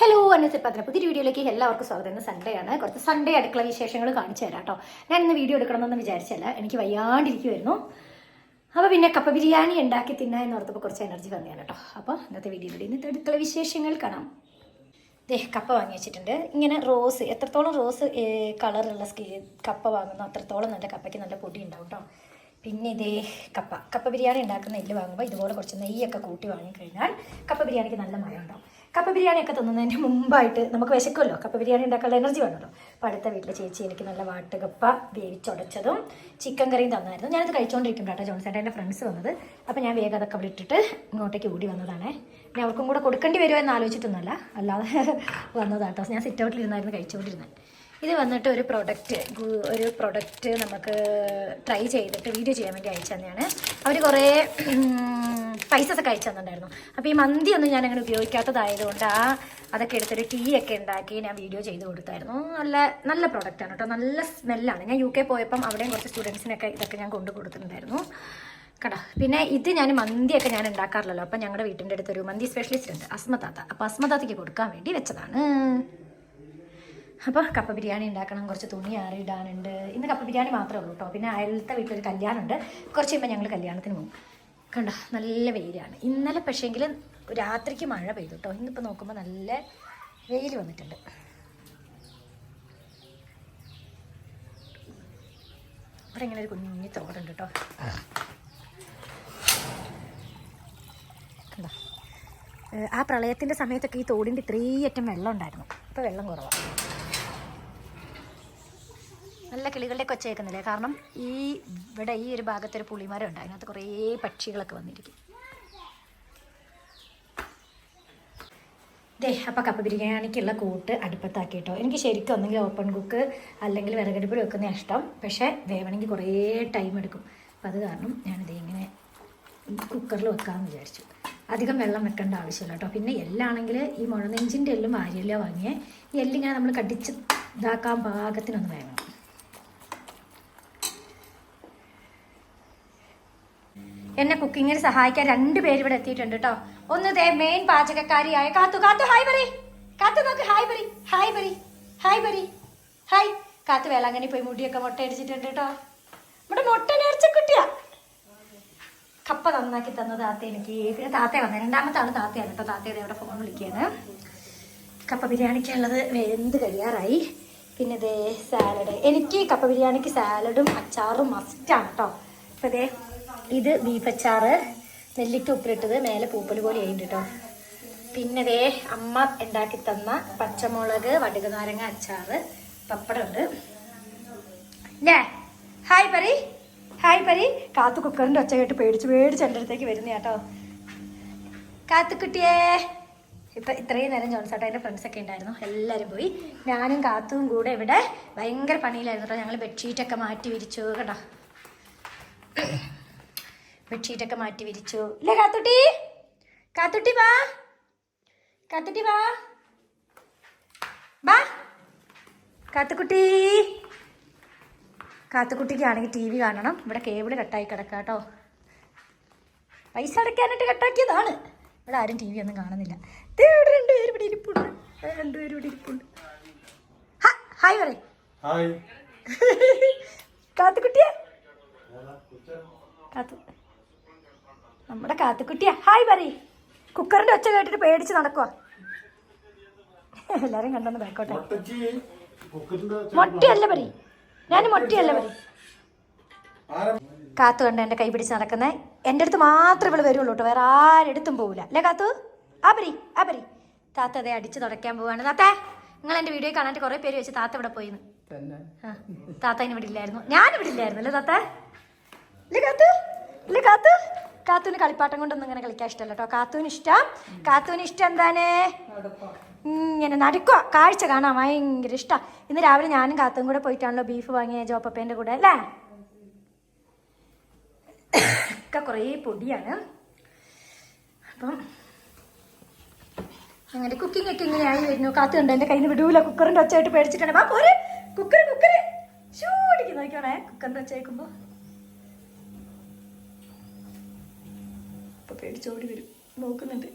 Hello അന്നത്തെ പത്ര പുതിയ വീഡിയോയിലേക്ക് എല്ലാവർക്കും സ്വാഗതം. ഇന്ന് സൺഡേ ആണ്. കുറച്ച് സൺഡേ അടുക്കള വിശേഷങ്ങൾ കാണിച്ചു തരാം കേട്ടോ. ഞാൻ ഇന്ന് വീഡിയോ എടുക്കണമെന്ന് വിചാരിച്ചല്ല എനിക്ക് വയ്യാണ്ടിരിക്കുമായിരുന്നു അപ്പോൾ പിന്നെ കപ്പ ബിരിയാണി ഉണ്ടാക്കി തിന്നാ എന്ന് ഓർത്തപ്പോൾ കുറച്ച് എനർജി വന്നതാണ് കേട്ടോ. അപ്പോൾ ഇന്നത്തെ വീഡിയോയിലൂടെ ഇന്നത്തെ അടുക്കള വിശേഷങ്ങൾ കാണാം. ദേ കപ്പ വാങ്ങി വെച്ചിട്ടുണ്ട്. ഇങ്ങനെ റോസ് എത്രത്തോളം റോസ് കളറുള്ള സ്കീ കപ്പ വാങ്ങുന്നു അത്രത്തോളം നല്ല കപ്പയ്ക്ക് നല്ല പൊടി ഉണ്ടാവും കേട്ടോ. പിന്നെ ഇതേ കപ്പ. കപ്പ ബിരിയാണി ഉണ്ടാക്കുന്ന നെല്ല് വാങ്ങുമ്പോൾ ഇതുപോലെ കുറച്ച് നെയ്യൊക്കെ കൂട്ടി വാങ്ങിക്കഴിഞ്ഞാൽ കപ്പ ബിരിയാണിക്ക് നല്ല മഴ ഉണ്ടാവും. കപ്പ ബിരിയാണി ഒക്കെ തിന്നുന്നതിന് മുമ്പായിട്ട് നമുക്ക് വിശക്കുമല്ലോ. കപ്പ ബിരിയാണി ഉണ്ടാക്കാനുള്ള എനർജി വേണമല്ലോ. അപ്പോൾ അടുത്ത വീട്ടിലെ ചേച്ചി എനിക്ക് നല്ല വാട്ടുകപ്പ വേവിച്ചുടച്ചതും ചിക്കൻ കറിയും തന്നായിരുന്നു. ഞാനത് കഴിച്ചുകൊണ്ടിരിക്കും കേട്ടോ ജോൺസേട്ടൻ എന്റെ ഫ്രണ്ട്സ് വന്നത്. അപ്പോൾ ഞാൻ വേഗം അതൊക്കെ അവിടെ ഇട്ടിട്ട് ഇങ്ങോട്ടേക്ക് ഓടി വന്നതാണ്. ഞാൻ അവർക്കും കൂടെ കൊടുക്കേണ്ടി വരുമോ എന്ന് ആലോചിച്ചിട്ടൊന്നുമല്ല. അല്ലാതെ വന്നതാണ് കേട്ടോ. ഞാൻ സിറ്റ് ഔട്ടിലിരുന്നായിരുന്നു കഴിച്ചുകൊണ്ടിരുന്നത്. ഇത് വന്നിട്ട് ഒരു പ്രൊഡക്റ്റ് ഒരു പ്രൊഡക്റ്റ് നമുക്ക് ട്രൈ ചെയ്തിട്ട് വീഡിയോ ചെയ്യാൻ വേണ്ടി അയച്ചു തന്നെയാണ് അവർ കുറേ പൈസ ഒക്കെ അയച്ചു തന്നിട്ടുണ്ടായിരുന്നു. അപ്പോൾ ഈ മന്തി ഒന്നും ഞാൻ അങ്ങനെ ഉപയോഗിക്കാത്തതായതുകൊണ്ട് ആ അതൊക്കെ എടുത്തൊരു ടീ ഒക്കെ ഉണ്ടാക്കി ഞാൻ വീഡിയോ ചെയ്ത് കൊടുത്തായിരുന്നു. നല്ല നല്ല പ്രോഡക്റ്റാണ് കേട്ടോ. നല്ല സ്മെല്ലാണ് ഞാൻ യു കെ പോയപ്പം അവിടെയും കുറച്ച് സ്റ്റുഡൻസിനൊക്കെ ഇതൊക്കെ ഞാൻ കൊണ്ടു കൊടുത്തിട്ടുണ്ടായിരുന്നു. കേട്ടോ പിന്നെ ഇത് ഞാൻ മന്തിയൊക്കെ ഞാൻ ഉണ്ടാക്കാറില്ലല്ലോ. അപ്പം ഞങ്ങളുടെ വീട്ടിന്റെ അടുത്തൊരു മന്തി സ്പെഷ്യലിസ്റ്റ് ഉണ്ട് അസ്മതാത്ത അപ്പോൾ അസ്മതാത്തയ്ക്ക് കൊടുക്കാൻ വേണ്ടി വെച്ചതാണ്. അപ്പോൾ കപ്പ ബിരിയാണി ഉണ്ടാക്കണം കുറച്ച് തുണി ആറിയിടാനുണ്ട് ഇന്ന് കപ്പ ബിരിയാണി മാത്രമേ ഉള്ളൂ കേട്ടോ. പിന്നെ അയലത്തെ വീട്ടിലൊരു കല്യാണമുണ്ട്. കുറച്ച് കഴിയുമ്പോൾ ഞങ്ങൾ കല്യാണത്തിന് പോകും. കണ്ടോ നല്ല വെയിലാണ്. ഇന്നലെ പക്ഷേങ്കിൽ രാത്രിക്ക് മഴ പെയ്തു കേട്ടോ ഇന്നിപ്പോൾ നോക്കുമ്പോൾ നല്ല വെയിൽ വന്നിട്ടുണ്ട്. ഇവിടെ ഇങ്ങനെ ഒരു കുഞ്ഞു തോടുണ്ട് കേട്ടോ. കണ്ടോ? ആ പ്രളയത്തിന്റെ സമയത്തൊക്കെ ഈ തോടിന്റെ ഇത്രയേറ്റം വെള്ളം ഉണ്ടായിരുന്നു. ഇപ്പോൾ വെള്ളം കുറവാണ് നല്ല കിളികളുടെ കൊച്ച കേൾക്കുന്നില്ലേ കാരണം ഈ ഇവിടെ ഈ ഒരു ഭാഗത്തൊരു പുളിമരം ഉണ്ട് അതിനകത്ത് കുറേ പക്ഷികളൊക്കെ വന്നിരിക്കും. ദേ അപ്പം കപ്പ ബിരിയാണിക്കുള്ള കൂട്ട് അടുപ്പത്താക്കി കേട്ടോ എനിക്ക് ശരിക്കും ഒന്നെങ്കിൽ ഓപ്പൺ കുക്ക് അല്ലെങ്കിൽ വിറകടുപ്പിൽ വെക്കുന്ന ഇഷ്ടം. പക്ഷേ വേവണമെങ്കിൽ കുറേ ടൈം എടുക്കും. അപ്പം അത് കാരണം ഞാനിത് ഇങ്ങനെ കുക്കറിൽ വെക്കാമെന്ന് വിചാരിച്ചു. അധികം വെള്ളം വെക്കേണ്ട ആവശ്യമില്ല കേട്ടോ. പിന്നെ എല്ലാണെങ്കിൽ ഈ മുഴനെഞ്ചിന്റെ എല്ലും വാരിയല്ല വാങ്ങിയേ? ഈ എല്ലിങ്ങനെ നമ്മൾ കടിച്ച് ഇതാക്കാൻ പാകത്തിനൊന്ന് വേണം എന്നെ കുക്കിങ്ങിന് സഹായിക്കാൻ രണ്ട് പേര് ഇവിടെ എത്തിയിട്ടുണ്ട് കേട്ടോ ഒന്ന് ദേ മെയിൻ പാചകക്കാരിയായ കാത്തു. കാത്തു ഹായ് പറ കാത്തു നോക്ക് ഹായ് പറ ഹായ് പറ ഹായ് പറ ഹായ് കാത്തു വേളാങ്കണ്ണി പോയി മുടിയൊക്കെ മുട്ട അടിച്ചിട്ടുണ്ട് കേട്ടോ നമ്മുടെ മുട്ട നേർച്ചക്കുട്ടിയാ. കപ്പ നന്നാക്കി തന്ന താത്ത എനിക്ക്. പിന്നെ താത്ത വന്നത് രണ്ടാമത്തെ ആണ് താത്തയാണ് കേട്ടോ താത്തയുടെ അവിടെ ഫോൺ വിളിക്കുകയാണ് കപ്പ ബിരിയാണിക്കുള്ളത് വെന്ത് കഴിയാറായി. പിന്നെ ഇതേ സാലഡ് എനിക്ക് കപ്പ ബിരിയാണിക്ക് സാലഡും അച്ചാറും മസ്റ്റാണ് കേട്ടോ അപ്പോൾ ദേ ഇത് ബീഫച്ചാറ് നെല്ലിക്ക ഉപ്പിലിട്ടത് മേലെ പൂപ്പൽ പോലെ ആയിട്ടുണ്ട് കേട്ടോ പിന്നെ ദേ അമ്മ ഉണ്ടാക്കി തന്ന പച്ചമുളക് വടുക നാരങ്ങ അച്ചാറ് പപ്പടമുണ്ട്. ഇല്ലേ ഹായ് പറി ഹായ് പറി കാത്തു കുക്കറിന്റെ ഒച്ച കേട്ട് പേടിച്ച് പേടിച്ച് എന്റെ അടുത്തേക്ക് വരുന്ന കേട്ടോ. കാത്തുക്കുട്ടിയേ ഇപ്പം ഇത്രയും നേരം ജോൺസേട്ടാ എന്റെ ഫ്രണ്ട്സൊക്കെ ഉണ്ടായിരുന്നു. എല്ലാവരും പോയി. ഞാനും കാത്തും കൂടെ ഇവിടെ ഭയങ്കര പണിയിലായിരുന്നു കേട്ടോ ഞങ്ങൾ ബെഡ്ഷീറ്റൊക്കെ മാറ്റി വിരിച്ചു കേട്ടോ. ബെഡ്ഷീറ്റൊക്കെ മാറ്റി വിരിച്ചു. ഇല്ല കാത്തുട്ടി. കാത്തുട്ടി വാ. കാത്തുട്ടി വാ. വാ. കാത്തുക്കുട്ടി കാത്തുക്കുട്ടിക്കാണെങ്കിൽ ടി വി കാണണം. ഇവിടെ കേബിൾ കട്ടായി കിടക്കാം കേട്ടോ. പൈസ അടയ്ക്കാനായിട്ട് കട്ടാക്കിയതാണ്. ഇവിടെ ആരും ടി വി ഒന്നും കാണുന്നില്ല. ഇവിടെ രണ്ടുപേരും ഇവിടെ ഇരിപ്പുണ്ട്. രണ്ടുപേരും ഇവിടെ ഇരിപ്പുണ്ട്. ഹായ് പറയും. കാത്തുക്കുട്ടിയെ കാത്തു നമ്മുടെ കാത്തുക്കുട്ടിയാ. ഹായ് പറയ് കുക്കറിന്റെ ഒച്ച കേട്ടിട്ട് പേടിച്ച് നടക്കുക എല്ലാരും കണ്ടെന്ന് ബാക്കോട്ടെ മൊട്ടയല്ല പരി ഞാൻ മൊട്ടയല്ല പരി കാത്തു കണ്ട് എന്റെ കൈ പിടിച്ച് നടക്കുന്നത് എന്റെ അടുത്ത് മാത്രമേ ഇവൾ വരുള്ളൂ കേട്ടോ. വേറെ ആരെടുത്തും പോവില്ല അല്ലേ കാത്തു? ആ പരി ആ പരി താത്ത അതെ അടിച്ച് തുടക്കാൻ പോവാണ്. താത്തേ നിങ്ങൾ എന്റെ വീഡിയോ കാണാൻ കുറേ പേര് വെച്ച് താത്ത ഇവിടെ പോയിന്ന്. താത്ത ഇനി ഇവിടെ ഇല്ലായിരുന്നു. ഞാൻ ഇവിടെ ഇല്ലായിരുന്നു അല്ലേ താത്ത? ഇല്ലേ കാത്തു? ഇല്ലേ കാത്തു? കാത്തുവിന് കളിപ്പാട്ടം കൊണ്ടൊന്നും ഇങ്ങനെ കളിക്കാൻ ഇഷ്ടമല്ല കേട്ടോ. കാത്തുവിന് ഇഷ്ടം? കാത്തുവിന് ഇഷ്ടം എന്താണ്? ഇങ്ങനെ നടക്കുക. കാഴ്ച കാണാൻ ഭയങ്കര ഇഷ്ടം. ഇന്ന് രാവിലെ ഞാനും കാത്തും കൂടെ പോയിട്ടാണല്ലോ ബീഫ് വാങ്ങിയ ജോപ്പപ്പേന്റെ കൂടെ അല്ലേ? ഒക്കെ കുറേ പൊടിയാണ്. അപ്പം അങ്ങനെ കുക്കിംഗ് ഒക്കെ ഇങ്ങനെയായി വരുന്നു. കാത്തു കണ്ട്? എന്റെ കയ്യിൽ വിടൂല. കുക്കറിന്റെ ഒച്ചയായിട്ട് പേടിച്ചിട്ടാണ്. വാ പോരെ. കുക്കർ കുക്കർ ചൂടിക്ക് നോക്കിയോണേ കുക്കറിന്റെ ഒച്ച ഇപ്പൊ പേടിച്ചോടി വരും. നോക്കുന്നുണ്ട്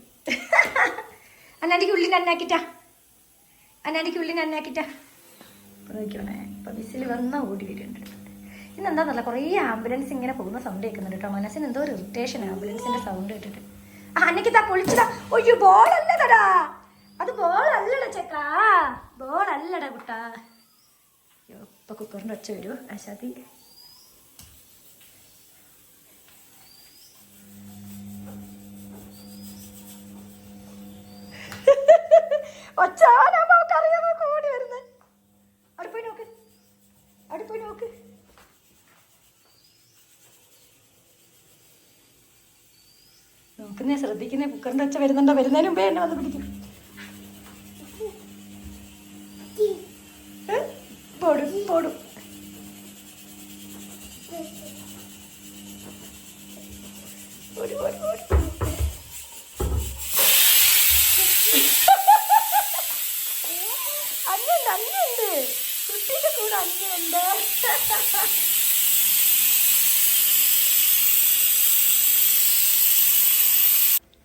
അന്നാണ്ടിക്ക് ഉള്ളി നന്നാക്കിട്ടാ. അന്നാടിക്ക് ഉള്ളിൽ നന്നാക്കിട്ടാ. നോക്കണേ ഇപ്പൊ ബിസിൽ വന്ന ഓടി വരുന്നുണ്ട് ഇന്ന് എന്താന്നല്ല കുറേ ആംബുലൻസ് ഇങ്ങനെ പോകുന്ന സൗണ്ട് കേൾക്കുന്നുണ്ട് കേട്ടോ. മനസ്സിന് എന്തോ ഒരു ഇറിറ്റേഷൻ ആംബുലൻസിന്റെ സൗണ്ട് കേട്ടിട്ട്. ആ അന്നക്കിതാ പൊളിച്ചതാ. ഒയ്യോ ബോൾ അല്ലടാ അത് ബോളല്ലട ചേക്കാ. അല്ലടാ കുട്ടാ. അയ്യോ ഇപ്പൊ കുക്കറിന്റെ ഒച്ച വരൂ. ആശാദി പോയി നോക്ക്. നോക്ക്. നോക്കുന്നേ ശ്രദ്ധിക്കുന്നേ കുക്കറിന്റെ ഒച്ച വരുന്നുണ്ടോ? വരുന്നതിന് മുമ്പേ എന്നെ വന്ന് പിടിക്കും. പൊടും പോടും പോടും.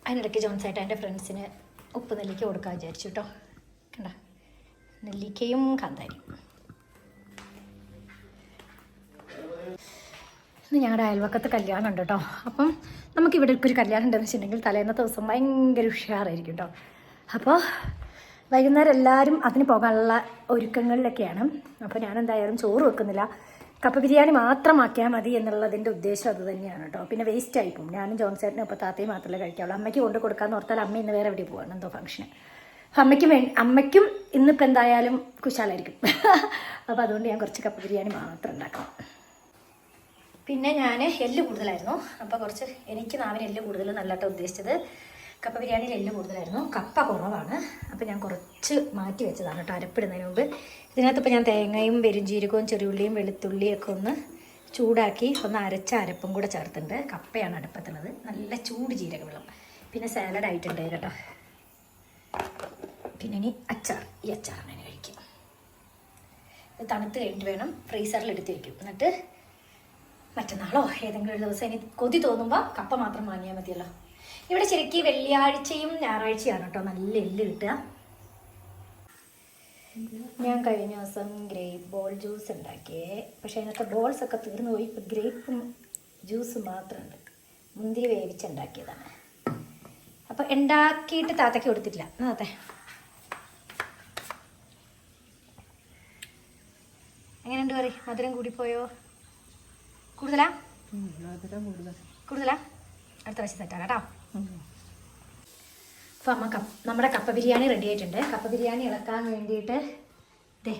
അതിനിടയ്ക്ക് ജോൺസായിട്ട് എന്റെ ഫ്രണ്ട്സിന് ഉപ്പ് നെല്ലിക്ക കൊടുക്കാൻ വിചാരിച്ചു കേട്ടോ. കണ്ട? നെല്ലിക്കയും കാന്താരിയും. ഇന്ന് ഞങ്ങളുടെ അയൽവക്കത്ത് കല്യാണം ഉണ്ട് കേട്ടോ. അപ്പം നമുക്കിവിടെ ഇപ്പോൾ ഒരു കല്യാണം ഉണ്ടെന്ന് വെച്ചിട്ടുണ്ടെങ്കിൽ തലേന്നത്തെ ദിവസം ഭയങ്കര ഉഷാറായിരിക്കും കേട്ടോ. അപ്പോൾ വൈകുന്നേരം എല്ലാവരും അതിന് പോകാനുള്ള ഒരുക്കങ്ങളിലൊക്കെയാണ്. അപ്പോൾ ഞാൻ എന്തായാലും ചോറ് വെക്കുന്നില്ല. കപ്പ ബിരിയാണി മാത്രമാക്കിയാൽ മതി എന്നുള്ളതിന്റെ ഉദ്ദേശം അത് തന്നെയാണ് കേട്ടോ. പിന്നെ വേസ്റ്റ് ആയി പോകും. ഞാനും ജോൺസേട്ടനും ഇപ്പോൾ താത്തയും മാത്രമേ കഴിക്കാവുള്ളൂ. അമ്മയ്ക്ക് കൊണ്ട് കൊടുക്കാമെന്ന് ഓർത്താൽ അമ്മ ഇന്ന് വേറെ എവിടെ പോവാണ്. എന്തോ ഫംഗ്ഷന് അമ്മയ്ക്കും വേ അമ്മയ്ക്കും ഇന്നിപ്പോൾ എന്തായാലും കുശാലായിരിക്കും. അപ്പോൾ അതുകൊണ്ട് ഞാൻ കുറച്ച് കപ്പ ബിരിയാണി മാത്രം ഉണ്ടാക്കണം. പിന്നെ ഞാൻ എല്ല് കൂടുതലായിരുന്നു. അപ്പോൾ കുറച്ച് എനിക്ക് നാവിന് എല്ല് കൂടുതൽ നല്ലതായിട്ട് ഉദ്ദേശിച്ചത്. കപ്പ ബിരിയാണിയിൽ എല്ല് കൂടുതലായിരുന്നു. കപ്പ കുറവാണ്. അപ്പോൾ ഞാൻ കുറച്ച് മാറ്റി വെച്ചതാണ് കേട്ടോ അരപ്പിടുന്നതിന് മുമ്പ്. ഇതിനകത്ത് ഇപ്പം ഞാൻ തേങ്ങയും പെരുംജീരകവും ചെറിയുള്ളിയും വെളുത്തുള്ളിയും ഒക്കെ ഒന്ന് ചൂടാക്കി ഒന്ന് അരച്ച അരപ്പും കൂടെ ചേർത്തിട്ടുണ്ട്. കപ്പയാണ് അടുപ്പത്തുള്ളത്. നല്ല ചൂട് ജീരക വെള്ളം പിന്നെ സാലഡ് ആയിട്ടുണ്ട് കേട്ടോ. പിന്നെ ഇനി അച്ചാർ. ഈ അച്ചാറിനെ കഴിക്കും. ഇത് തണുത്ത് കഴിഞ്ഞിട്ട് വേണം ഫ്രീസറിൽ എടുത്ത് വയ്ക്കും എന്നിട്ട് മറ്റന്നാളോ ഏതെങ്കിലും ഒരു ദിവസം ഇനി കൊതി തോന്നുമ്പോൾ കപ്പ മാത്രം വാങ്ങിയാൽ മതിയല്ലോ. ഇവിടെ ശരിക്കും വെള്ളിയാഴ്ചയും ഞായറാഴ്ചയാണ് കേട്ടോ. നല്ല എല്ല് കിട്ടുക. ഞാൻ കഴിഞ്ഞ ദിവസം ഗ്രേപ്പ് ബോൾ ജ്യൂസ് ഉണ്ടാക്കിയേ. പക്ഷേ അതിനകത്ത് ബോൾസ് ഒക്കെ തീർന്നു പോയി. ഇപ്പം ഗ്രേപ്പും ജ്യൂസ് മാത്രമുണ്ട്. മുന്തിരി വേവിച്ചുണ്ടാക്കിയതാണ് അപ്പോൾ ഉണ്ടാക്കിയിട്ട് താത്തയ്ക്ക് കൊടുത്തിട്ടില്ല. താത്ത? എങ്ങനെയുണ്ട് പറയും? മധുരം കൂടിപ്പോയോ? കൂടുതലാ? കൂടുതലാ. അടുത്ത പ്രാവശ്യം സെറ്റാണ് കേട്ടോ. അപ്പോൾ അമ്മ കപ്പ നമ്മുടെ കപ്പ ബിരിയാണി റെഡി ആയിട്ടുണ്ട്. കപ്പ ബിരിയാണി ഇളക്കാൻ വേണ്ടിയിട്ട് ദേ.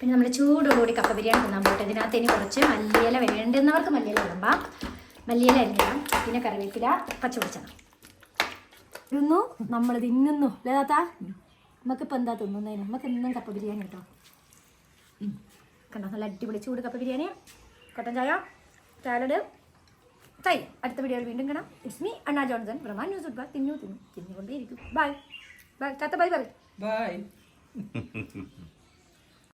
പിന്നെ നമ്മൾ ചൂടോടുകൂടി കപ്പ ബിരിയാണി തിന്നാൻ പോയിട്ട് ഇതിനകത്ത് ഇനി കുറച്ച് മല്ലിയില വേണ്ടുന്നവർക്ക് മല്ലിയില വിളമ്പാം. മല്ലിയില അരിഞ്ഞിടാം. പിന്നെ കറിവേപ്പില പച്ചവെളിച്ചെണ്ണ ഇരുന്നു നമ്മൾ തിന്നുന്നു നമുക്കിപ്പോൾ എന്താ തിന്നുന്നതിന് നമുക്ക് എന്നും കപ്പ ബിരിയാണി കേട്ടോ കണ്ടോ? നല്ല അടിപൊളി ചൂട് കപ്പ ബിരിയാണി. കട്ടൻ ചായ സാലഡ് തൈ. അടുത്ത വീഡിയോയിൽ വീണ്ടും കാണാം. It's me Anna Johnson. ബ്രഹ്മാൻ news ഉഡ്ബ തിന്നു തിന്നു തിന്നുകൊണ്ടേയിരിക്കും. ബൈ ബൈ താത്ത ബൈ ബൈ Bye.